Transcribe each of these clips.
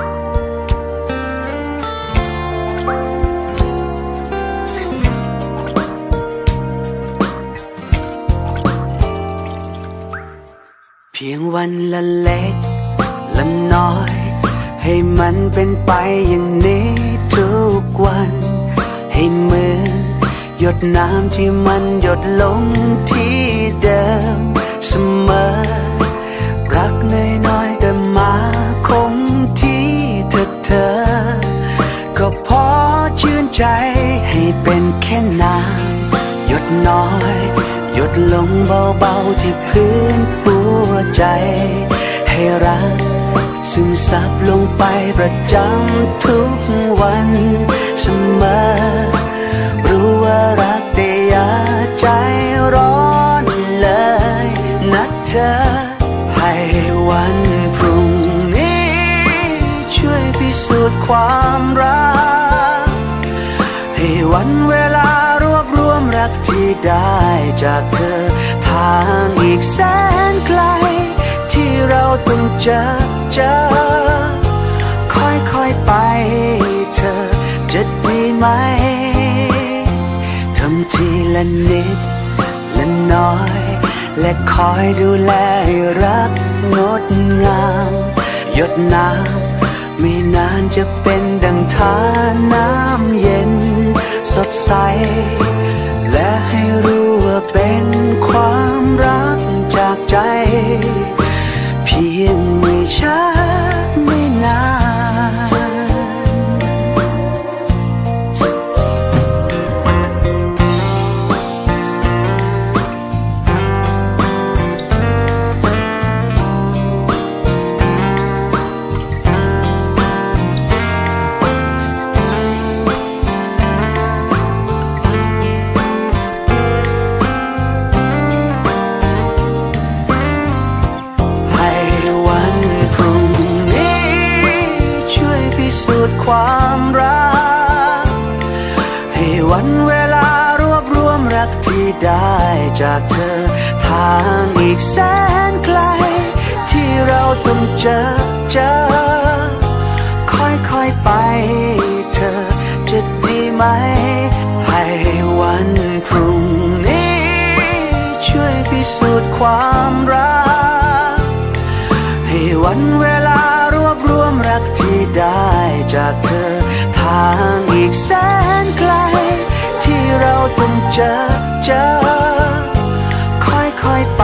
เพียงวันละเล็กละน้อย ให้มันเป็นไปอย่างนี้ทุกวัน ให้เหมือนหยดน้ำที่มันหยดลงที่เดิมเสมอ ก็พอชื่นใจให้เป็นแค่น้ำหยดน้อย หยดลงเบาๆที่พื้นหัวใจ ให้รักซึมซับลงไปประจำทุกวันเสมอ รู้ว่ารักแต่อย่าใจร้อนเลยนะเธอ ให้วันพรุ่งนี้ ช่วยพิสูจน์ความรัก วันเวลารวบรวมรักที่ได้จากเธอ ทางอีกแสนไกล ที่เราต้องเจอเจอ ค่อยๆไปเธอจะดีไหมทำทีละนิดละน้อย และคอยดูแลรักงดงาม หยดน้ำไม่นานจะเป็นดังทานน้ำเย็น สดใส และให้รู้ว่าเป็นความรักจากใจ เพียงไม่ช้า สูจน์ความรัก ให้วันเวลารวบรวมรักที่ได้จากเธอ ทางอีกแสนไกล ที่เราต้องเจอเจอ ค่อยๆไปเธอจะดีไหม ให้วันพรุ่งนี้ ช่วยพิสูจน์ความรัก ให้วันเวลา รักที่ได้จากเธอ ทางอีกแสนไกล ที่เราต้องเจอเจอ ค่อยๆไป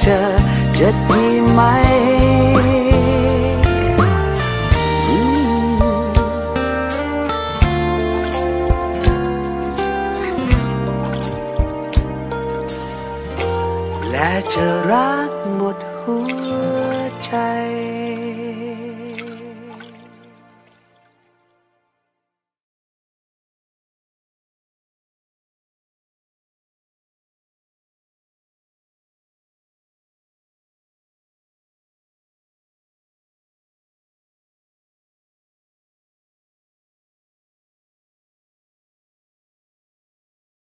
เธอจะดีไหมอืมและจะรักหมดหัวใจ